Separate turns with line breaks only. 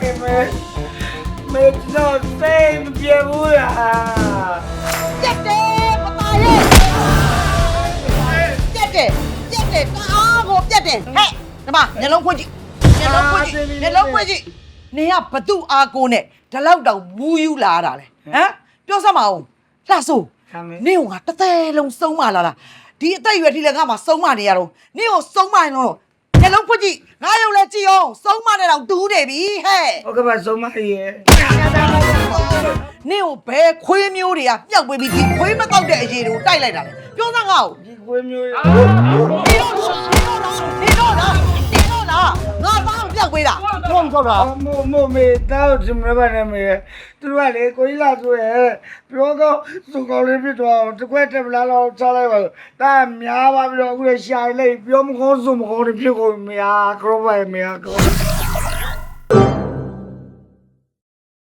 ခင်မေမေတော့စိတ်မပြေဘူးလား
ပြက်တယ်ပပါရဲ့ပြက်တယ်ပြက်တယ်တအားကိုပြက်တယ်ဟဲ့ဒီမှာညလုံးဖွင့်ကြည့်ညလုံးဖွင့်ကြည့်ညလုံးဖွင့်ကြည့်နေကဘသူအားကိုနဲ့ဒီလောက်တောင်မူးယူလာတာလေဟမ်ပြောစမ်းမအောင်လှဆိုး
ခံမေ
နင့်ကငါတစ်သက်လုံးစုံမလာလားဒီအသက်အရွယ်ထိလည်းငါမှစုံမနေရတော့နင့်ကိုစုံမရင်တော့ ညလုံးဖွင့်ကြည့်ငါရုံလည်းကြည့်အောင်စုံမနေတော့တူးနေပြီဟဲ့
ဟုတ်ကဲ့ပါဆုံးမရဲ့
နင့်ကိုဘယ်ခွေးမျိုးတွေကပျောက်ပေးပြီးဒီခွေးမတောက်တဲ့အရေးတွေကိုတိုက်လိုက်တာလေပြောစမ်းငါ့ကို
ဒီကွေးမျိုး
ဒီ ပျောက်ပေးတာ
တော့တော့တာ
မို့မို့မေတောက်စမရပါနဲ့မေသူကလေကိုကြီးလာဆိုရဲပြောကောစုကောင်းလေးဖြစ်သွားအောင်တကွက်တက်ပလာတော့ချလိုက်ပါဒါများပါပြီးတော့အခုရှာလိုက်ပြောမကောစုမကောဖြစ်ကုန်မရခရောပါမရကော